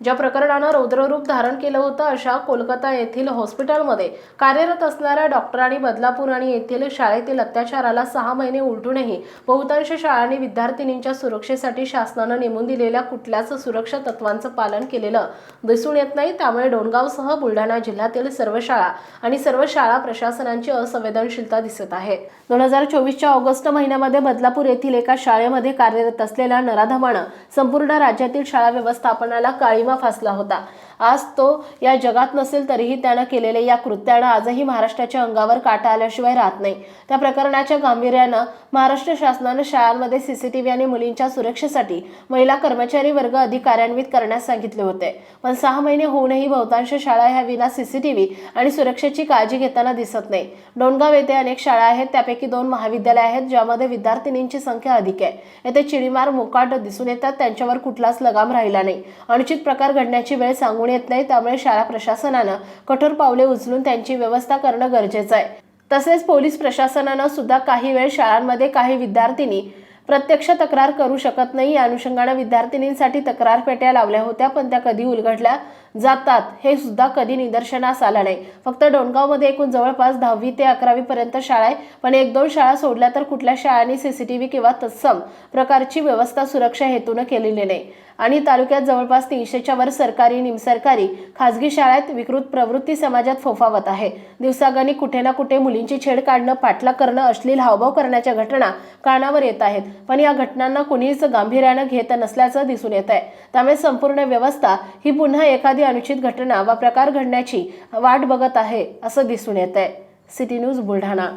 ज्या प्रकरणानं रौद्ररूप धारण केलं होतं अशा कोलकाता येथील हॉस्पिटलमध्ये कार्यरत असणाऱ्या डॉक्टरांनी बदलापूर आणि येथील शाळेतील अत्याचाराला सहा महिने उलटूनही बहुतांश शाळांनी विद्यार्थिनींच्या सुरक्षेसाठी शासनानं नेमून दिलेल्या कुठल्याच सुरक्षा तत्वांचं पालन केलेलं दिसून येत नाही. त्यामुळे डोणगावसह बुलढाणा जिल्ह्यातील सर्व शाळा आणि सर्व शाळा प्रशासनांची असंवेदनशीलता दिसत आहे. दोन हजार चोवीसच्या ऑगस्ट महिन्यामध्ये बदलापूर येथील एका शाळेमध्ये कार्यरत असलेल्या नराधमानं संपूर्ण राज्यातील शाळा व्यवस्थापनाला काळी फासला होता. आज तो या जगात नसेल तरीही त्यानं केलेल्या या कृत्यानं आजही महाराष्ट्राच्या अंगावर काटा आल्याशिवाय राहत नाही. त्या प्रकरणाच्या गांभीर्यानं महाराष्ट्र शासनानं शाळांमध्ये सीसीटीव्ही आणि मुलींच्या सुरक्षेसाठी महिला कर्मचारी वर्ग अधिक कार्यान्वित करण्यास सांगितले होते. पण सहा महिने होऊनही बहुतांश शाळा ह्या विना सीसीटीव्ही आणि सुरक्षेची काळजी घेताना दिसत नाही. डोणगाव येथे अनेक शाळा आहेत त्यापैकी दोन महाविद्यालय आहेत ज्यामध्ये विद्यार्थिनींची संख्या अधिक आहे. येथे चिडीमार मोकाट दिसून येतात त्यांच्यावर कुठलाच लगाम राहिला नाही. अनुचित प्रकार घडण्याची वेळ सांगून येत नाही त्यामुळे शाळा प्रशासनानं कठोर पावले उचलून त्यांची व्यवस्था करणं गरजेचं आहे. तसेच पोलीस प्रशासनानं सुद्धा काही वेळ शाळांमध्ये काही विद्यार्थिनी प्रत्यक्ष तक्रार करू शकत नाही. या अनुषंगानं विद्यार्थिनींसाठी तक्रार पेट्या लावल्या होत्या पण त्या कधी उलगडल्या जातात हे सुद्धा कधी निदर्शनास आलं नाही. फक्त डोणगावमध्ये एकूण जवळपास दहावी ते अकरावी पर्यंत शाळा आहे पण एक दोन शाळा सोडल्या तर कुठल्या शाळांनी सीसीटीव्ही किंवा तत्सम प्रकारची व्यवस्था सुरक्षा हेतून केलेली नाही. आणि तालुक्यात जवळपास तीनशेच्या वर सरकारी निमसरकारी खाजगी शाळेत विकृत प्रवृत्ती समाजात फोफावत आहे. दिवसागणी कुठे ना कुठे मुलींची छेड काढणं पाठला करणं अश्लील हावभाव करण्याच्या घटना कानावर येत आहेत. पण या घटनांना कुणीच गांभीर्यानं घेत नसल्याचं दिसून येत आहे त्यामुळे संपूर्ण व्यवस्था ही पुन्हा एखादी अनुचित घटना वा प्रकार घडण्याची वाट बघत आहे असं दिसून येत आहे सिटी न्यूज बुलढाणा.